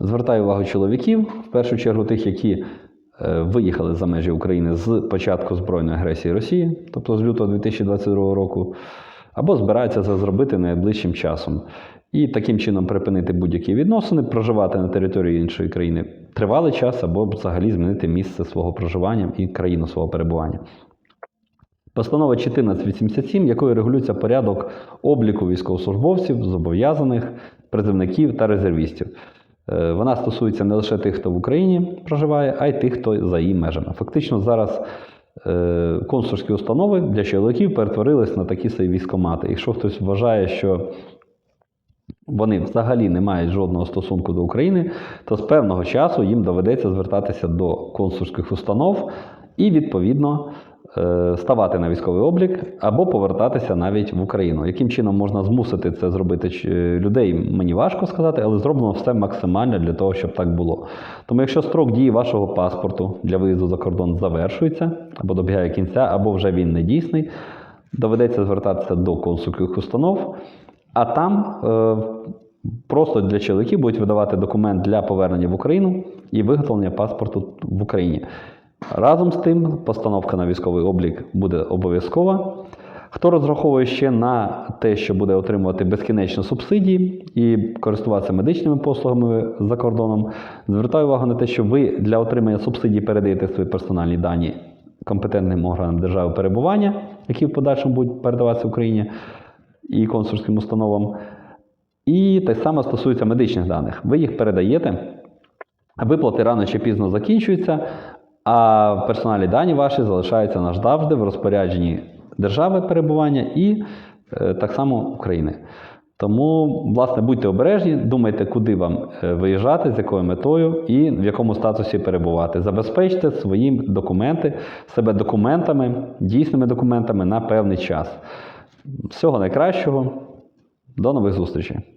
Звертаю увагу чоловіків, в першу чергу тих, які е, виїхали за межі України з початку збройної агресії Росії, тобто з лютого 2022 року, або збираються це зробити найближчим часом. І таким чином припинити будь-які відносини, проживати на території іншої країни тривалий час, або взагалі змінити місце свого проживання і країну свого перебування. Постанова 1487, якою регулюється порядок обліку військовослужбовців, зобов'язаних, призивників та резервістів. Е, Вона стосується не лише тих, хто в Україні проживає, а й тих, хто за її межами. Фактично зараз е, консульські установи для чоловіків перетворились на такі собі військомати. Якщо хтось вважає, що вони взагалі не мають жодного стосунку до України, то з певного часу їм доведеться звертатися до консульських установ і, відповідно, ставати на військовий облік або повертатися навіть в Україну. Яким чином можна змусити це зробити е, людей, мені важко сказати, але зроблено все максимально для того, щоб так було. Тому якщо строк дії вашого паспорту для виїзду за кордон завершується або добігає кінця, або вже він не дійсний, доведеться звертатися до консульських установ, а там е, просто для чоловіків будуть видавати документ для повернення в Україну і виготовлення паспорту в Україні. Разом з тим, постановка на військовий облік буде обов'язкова. Хто розраховує ще на те, що буде отримувати безкінечно субсидії і користуватися медичними послугами за кордоном, звертаю увагу на те, що ви для отримання субсидій передаєте свої персональні дані компетентним органам держави перебування, які в подальшому будуть передаватися Україні і консульським установам. І так само стосується медичних даних. Ви їх передаєте, виплати рано чи пізно закінчуються, а персональні дані ваші залишаються назавжди в розпорядженні держави перебування і е, так само України. Тому, власне, будьте обережні, думайте, куди вам е, виїжджати, з якою метою і в якому статусі перебувати. Забезпечте свої документи, себе документами, дійсними документами на певний час. Всього найкращого. До нових зустрічей!